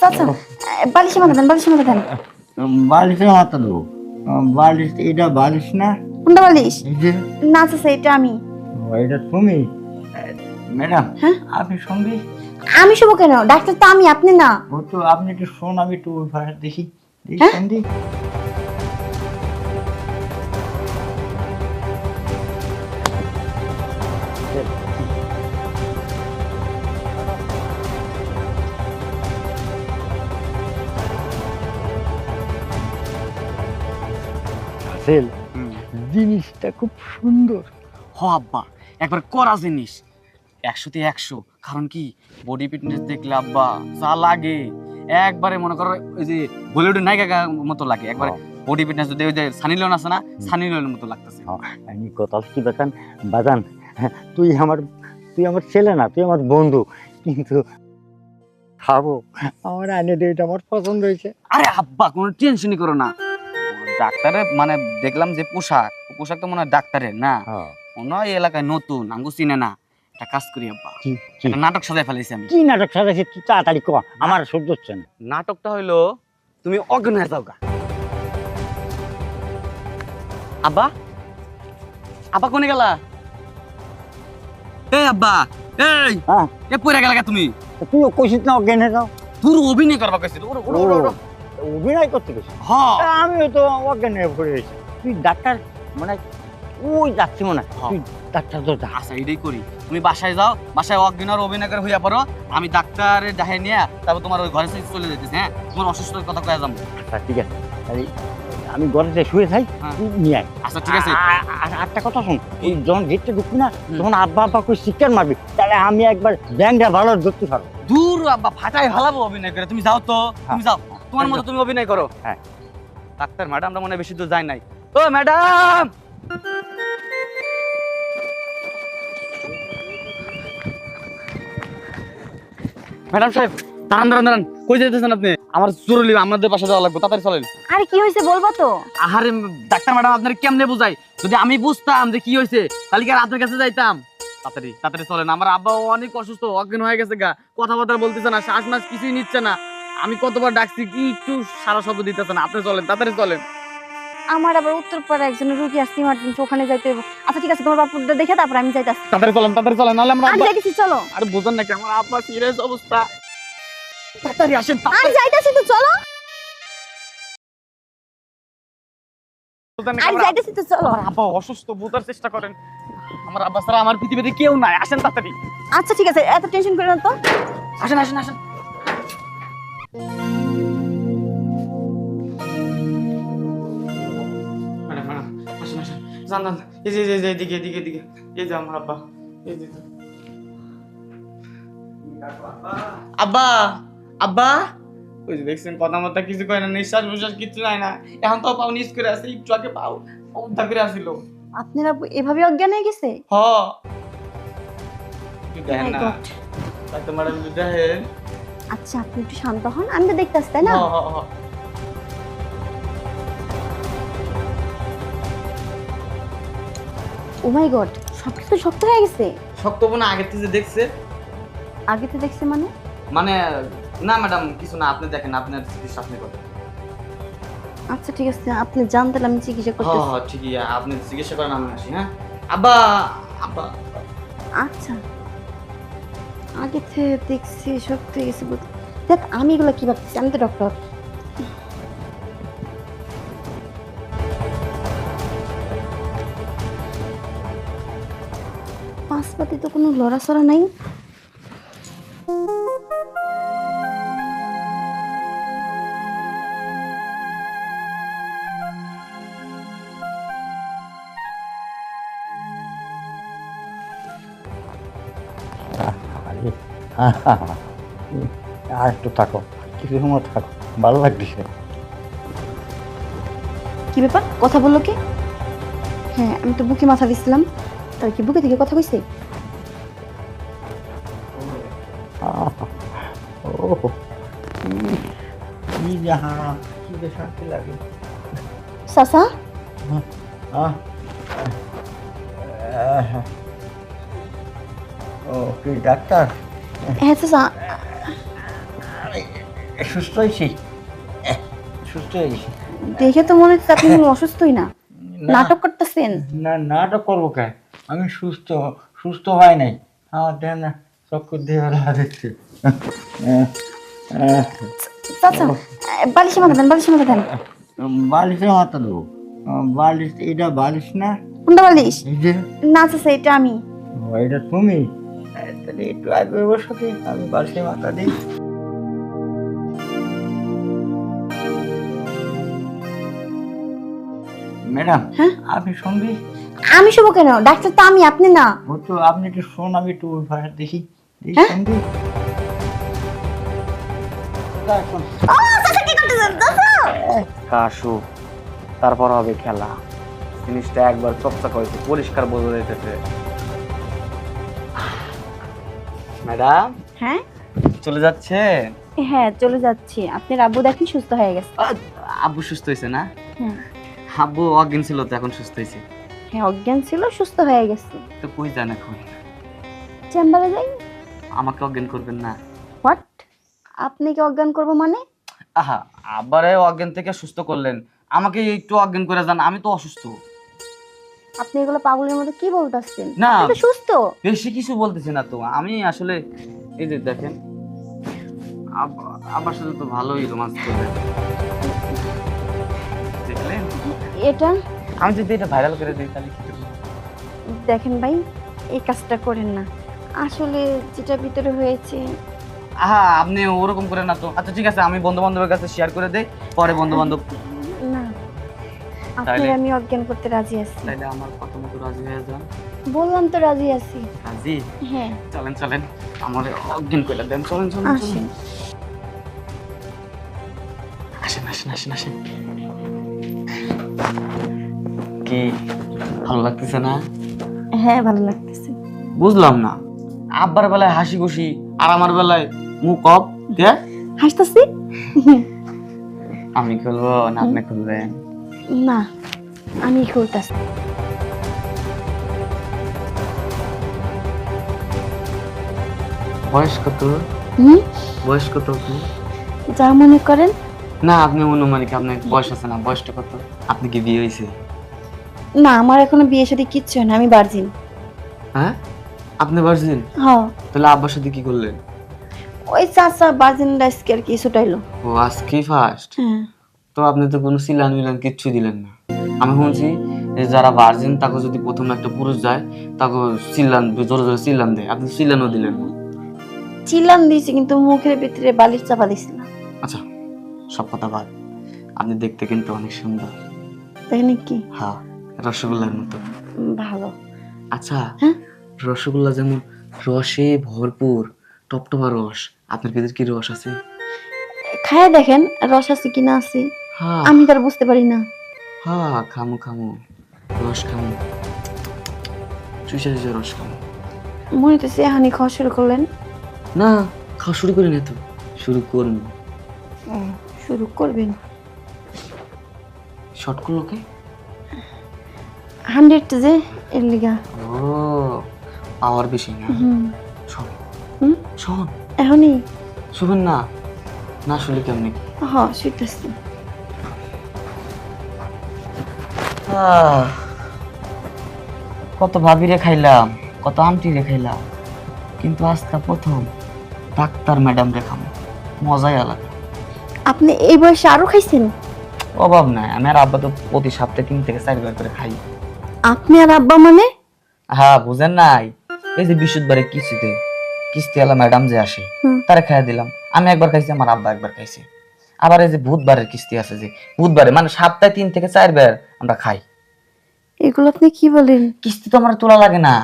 চাচা বালিশে মাথা দেন বালিশে মাথা দেন বালিশে মাথা দেবো বালিশ এটা বালিশ না কোনটা বালিশ যে না চাচা এটা আমি এটা তুমি ম্যাডাম হ্যাঁ? আপনি সঙ্গে আমি শুভ কেন ডাক্তার তো আমি আপনি না ও তো আপনি একটু শোন আমি একটু ওই দেখি দেখি সেল জিনিসটা খুব সুন্দর। হ আব্বা একবার করা জিনিস। একশোতে একশো কারণ কি? বডি ফিটনেস দেখলে আব্বা যা লাগে। একবারে মনে করো ওই যে বলিউডের নায়িকা মতো লাগে। একবারে বডি ফিটনেস যদি ওই যে সানি লিওন আছে না সানি লিওনের মতো লাগতেছে। আমি কথা কি বাজান বাজান তুই আমার তুই আমার ছেলে না তুই আমার বন্ধু কিন্তু খাব। আমার আনে দে আমার পছন্দ হয়েছে। আরে আব্বা কোনো টেনশনই করো না। ডাক্তারের মানে দেখলাম যে পোশাক পোশাক তো মনে হয় ডাক্তারের না? মনে হয় এই এলাকায় নতুন আঙ্গু চিনে না। একটা কাজ করি আব্বা। কি কি? একটা নাটক সাজাই ফেলেছি আমি। কি নাটক সাজাইছে তুই তাড়াতাড়ি ক আমার সহ্য হচ্ছে না। নাটকটা হইল তুমি অজ্ঞান হয়ে যাও গা আব্বা? আব্বা কোনে গেলা? এই আব্বা এই! হ্যাঁ। এ পড়ে গেলা তুমি। কইছিস না অজ্ঞান হয়ে যাও। পুরো অভিনয় করবা কইছিস ওরে ওরে ওরে ওরে অভিনয় করতে গেছিস হ্যাঁ। আমিও তো অজ্ঞান হয়ে পড়ে গেছি। তুই ডাক্তার মানে ওই যাচ্ছি মনে হয়। হ্যাঁ। তুই ডাক্তার তো যা। আচ্ছা এটাই করি। তুমি বাসায় যাও বাসায় অজ্ঞান আর অভিনয় করে হইয়া পড়ো। আমি ডাক্তারের দেখাই নিয়ে তারপর তোমার ওই ঘরে চলে যেতেছি হ্যাঁ? তোমার অসুস্থতার কথা কয়ে যাব। আচ্ছা ঠিক আছে। তাহলে আমি ঘরে যে শুয়ে থাই হ্যাঁ। নিয়ে আয়। আচ্ছা ঠিক আছে। আর একটা কথা শোন তুই যখন গেটে ঢুকবি না তখন আব্বা আব্বা করে শিক্ষার মারবি। তাহলে আমি একবার ব্যাংকটা ভালো ধরতে পারব। দূর আব্বা ফাটাই ভালাবো অভিনয় করে। তুমি যাও তো তুমি যাও। তোমার মতো তুমি অভিনয় করো। হ্যাঁ। ডাক্তার ম্যাডামটা মনে বেশি দূর যায় নাই। ও ম্যাডাম ম্যাডাম সাহেব দাঁড়ান দাঁড়ান দাঁড়ান। কই যেতেছেন আপনি? আমার জরুরি আমাদের বাসা যাওয়া লাগবে তাড়াতাড়ি চলেন। আরে কি হয়েছে বলব তো? আহারে ডাক্তার ম্যাডাম আপনার কেমনে বুঝাই? যদি আমি বুঝতাম যে কি হয়েছে তাহলে কি আর আপনার কাছে যাইতাম? তাড়াতাড়ি তাড়াতাড়ি চলেন। আমার আব্বা অনেক অসুস্থ অজ্ঞান হয়ে গেছে গা। কথাবার্তা বলতেছে না শ্বাস মাস কিছুই নিচ্ছে না। আমি কতবার ডাকছি কি একটু সারা শব্দ দিতেছে না। আপনি চলেন তাড়াতাড়ি চলেন। আমার আবার উত্তরপাড়া একজনের রুগী আসছে ইমার্জেন্সি ওখানে যাইতে হবে আচ্ছা ঠিক আছে তোমার বাপুরটা দেখে তারপর আমি যাইতাছি। তাড়াতাড়ি চলেন তাড়াতাড়ি চলেন নাহলে আমরা আমি যাইতেছি চলো। আরে বুঝেন নাকি আমার আব্বা সিরিয়াস অবস্থা। তাড়াতাড়ি আসেন আমি তাড়াতাড়ি যাইতাছি তো চলো। আমি আমার তো চলো। আমার আব্বা অসুস্থ বোঝার চেষ্টা করেন। আমার আব্বা ছাড়া আমার পৃথিবীতে কেউ নাই। আসেন তাড়াতাড়ি। আচ্ছা ঠিক আছে এত টেনশন করে না তো। আসেন আসেন আসেন। ম্যাডাম ম্যাডাম আসেন আসেন। যান যান। এই যে এই যে, এদিকে এদিকে এদিকে। এই যে আমার আব্বা। এই যে আব্বা আব্বা। ওই যে দেখছেন কথা মতো কিছু কয় না নিঃশ্বাস নিঃশ্বাস কিছু নাই না। এখন তো পাও নিচ করে আছে একটু আগে পাও উদ্ধার করে আসিল। আপনারা এভাবে অজ্ঞান হয়ে গেছে? হ। দেখেন না। My God. ম্যাডাম দেখেন। আচ্ছা আপনি একটু শান্ত হন আমি তো দেখতেছি তাই না? ও মাই গড সবকিছু তো শক্ত হয়ে গেছে। শক্ত বোনা আগের থেকে দেখছে। আগে তো দেখছে মানে? মানে না ম্যাডাম কিছু না আপনি দেখেন আপনার চিকিৎসা আপনি করেন। আচ্ছা ঠিক আছে আপনি জানতেন আমি চিকিৎসা করতেছি। হ্যাঁ ঠিকই আপনি চিকিৎসা করেন আমি আসি হ্যাঁ? আব্বা আব্বা। আচ্ছা। আগে থেকে দেখছি শক্ত হয়ে দেখ, আমি এগুলো কি ভাবতেছি? আমি তো ডক্টর পাশপাতি তো কোনো লড়াচড়া নাই। আরে, আর একটু থাকো। কিছু সময় থাকো ভালো লাগতেছে। কি ব্যাপার? কথা বলল কি? হ্যাঁ আমি তো বুকে মাথা দিছিলাম তার কি বুকে থেকে কথা কইছে? ও কি- কি যাহা কি শান্তি লাগে। সাসা? আহ, আহ, ও কি ডাক্তার? হ্যাঁ চাচা সুস্থ হয়েছি। এহ, সুস্থ হয়েছি দেখে তো মনে হচ্ছে আপনি অসুস্থই না। নাটক করতেছেন। না নাটক করব কে? আমি সুস্থ সুস্থ হয় নাই। আমার দেখ না চক্কর দিয়ে বেলা দেখছি চাচা বালিশে মাথা দেন বালিশে মাথা দেন। বালিশে মাথা দেবো। বালিশ এটা বালিশ না? কোনটা বালিশ? না চাচা এটা আমি। এটা তুমি? তাহলে একটু আগে বসো কি আমি বালিশে মাথা দিই। ম্যাডাম হ্যাঁ? আপনি শুনবি? আমি শুভ কেন? ডাক্তার তো আমি আপনি না। ও তো আপনি একটু শোন আমি একটু ওই পাশে দেখি। হ্যাঁ? শুনবি? কাশু তারপর হবে খেলা। জিনিসটা একবার চকচক হয়েছে পরিষ্কার বোঝা যাইতেছে। ম্যাডাম হ্যাঁ? চলে যাচ্ছে? হ্যাঁ চলে যাচ্ছি। আপনার আব্বু দেখেন সুস্থ হয়ে গেছে। আব্বু সুস্থ হয়েছে না? হ্যাঁ। আব্বু অজ্ঞান ছিল তো এখন সুস্থ হয়েছে। হ্যাঁ অজ্ঞান ছিল সুস্থ হয়ে গেছে। তো কই যান এখন? চেম্বারে যাই। আমাকে অজ্ঞান করবেন না। হোয়াট আপনি কি অজ্ঞান করব মানে? আহা আবারে অজ্ঞান থেকে সুস্থ করলেন। আমাকে একটু অজ্ঞান করে যান আমি তো অসুস্থ। আপনি এগুলো পাগলের মধ্যে কি বলতেছেন না। আপনি সুস্থ। বেশি কিছু বলতেছি না তো। আমি আসলে এই যে দেখেন আব- আব্বার সাথে তো ভালোই রোমান্স করলেন দেখলেন? এটা? আমি যদি এটা ভাইরাল করে দিই তাহলে? দেখেন ভাই এই কাজটা করেন না। আসলে যেটা ভিতরে হয়েছে। আহা আপনি ওরকম করে না তো। আচ্ছা ঠিক আছে আমি বন্ধু বান্ধবের কাছে শেয়ার করে দেই পরে বন্ধু বান্ধব না আপনার তাইলে? আমি অজ্ঞান করতে রাজি আছি। তাইলে আমার কথা মতো রাজি হয়ে যান। বললাম তো রাজি আছি। রাজি? হ্যাঁ। চলেন চলেন। আমার অজ্ঞান করে দেন চলেন চলেন আসেন। আসেন আসেন আসেন আসেন। কি ভালো লাগতেছে না? হ্যাঁ ভালো লাগতেছে। বুঝলাম না। আব্বার বেলায় হাসি খুশি আর আমার বেলায় মুখ অফ হাসতেছি? আমি খুলবো না আপনি খুলবেন। না আমি খুলতেছি বয়স কত? হুম? বয়স কত আপনি? যা মনে করেন। না আপনি অনুমানিক আপনার বয়স আছে না? বয়সটা কত? আপনি কি বিয়ে হয়েছে? না আমার এখনও বিয়ে সাথে কিচ্ছু হয় না আমি বার্জিন হ্যাঁ? আপনি ভার্জিন হ্যাঁ। তাহলে আব্বার সাথে কি করলেন? ওই চাচা বার্জিন রাইসকে আর কি ছুটাইলো। ও আজকে ফার্স্ট হ্যাঁ। তো আপনি তো কোনো সিলান মিলান কিচ্ছু দিলেন না। আমি শুনছি যে যারা ভার্জিন তাকে যদি প্রথম একটা পুরুষ যায় তাকে সিলান জোরে জোরে সিলান দেয়। আপনি সিলানও দিলেন না। চিল্লান দিয়েছি কিন্তু মুখের ভিতরে বালিশ চাপা দিছিলাম আচ্ছা সব কথা বাদ। আপনি দেখতে কিন্তু অনেক সুন্দর। দেখেন কি হ্যাঁ রসগোল্লার মতো। ভালো। আচ্ছা হ্যাঁ? রসগোল্লা যেমন রসে ভরপুর টপটপা রস আপনার ভিতরে কি রস আছে? খায় দেখেন রস আছে কি না আছে। আমি তার বুঝতে পারি না। হ্যাঁ খামু খামু। রস খামু। চুষে চুষে রস খামু। মনে হচ্ছে হানি খাওয়া শুরু করলেন। না খাওয়া শুরু করি না তো। শুরু করব শুরু করবেন। শর্ট করল কে? হান্ড্রেড যে এর লিগা। ও পাওয়ার বেশি না। হুম। শোন। শোন। এখনই? শুবেন না। না শুনলে কেমনি? হ কত ভাবি রে খাইলাম কত আন্টি রে খাইলাম কিন্তু আজকে প্রথম ডাক্তার ম্যাডাম রে খাম। মজাই আলাদা। আপনি এই বয়সে আরও খাইছেন? অভাব নাই আমি আর আব্বা তো প্রতি সপ্তাহে তিন থেকে চারবার করে খাই। আপনি আর আব্বা মানে? হ্যাঁ বুঝেন নাই। এই যে বৃহস্পতিবারে কিস্তিতে কিস্তিওয়ালা ম্যাডাম যে আসে। তারা খাইয়া দিলাম। আমি একবার খাইছি আমার আব্বা একবার খাইছে। আবার এই যে বুধবারের কিস্তি আছে যে বুধবারে মানে সপ্তাহে তিন থেকে চারবার আমরা খাই। এগুলো আপনি কি বলেন? কিস্তি তো আমার তোলা লাগে না।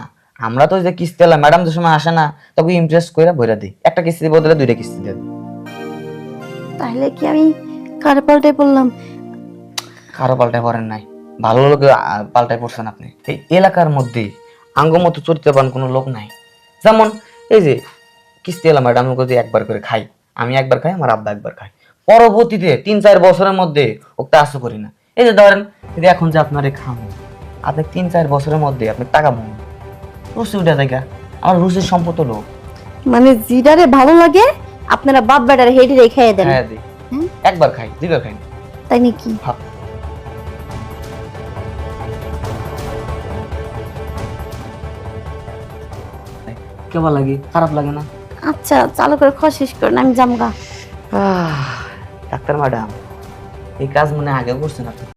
আমরা তো যে কিস্তি এলাম ম্যাডাম যে সময় আসে না তখন ইমপ্রেস করে ভরে দিই। একটা কিস্তি বদলে দুইটা কিস্তি দেয় তাহলে কি আমি কার পাল্টাই বললাম কারও পাল্টায় পড়েন নাই। ভালো লোক পাল্টায় পড়ছেন আপনি। এই এলাকার মধ্যে আঙ্গমতো চরিত্রবান কোনো লোক নাই। যেমন এই যে কিস্তি এলাম ম্যাডাম যদি একবার করে খাই। আমি একবার খাই আমার আব্বা একবার খাই পরবর্তীতে তিন চার বছরের মধ্যে ওটা আশা করি না। এই যে ধরেন যদি এখন যে আপনার খাম আপনি তিন চার বছরের মধ্যে আপনি টাকা মন রুচি উঠে জায়গা আমার রুচির সম্পদ লোক। মানে জিরারে ভালো লাগে আপনারা বাপ বেটার হেডি রেখে দেন। খাইয়া দিই। একবার খাই দুইবার খাই। না। তাই নাকি? কেমন লাগে? খারাপ লাগে না? আচ্ছা চালু করে খাওয়া শেষ করেন আমি জামগা আহ, ডাক্তার ম্যাডাম এই কাজ মনে আগে করছেন আপনি।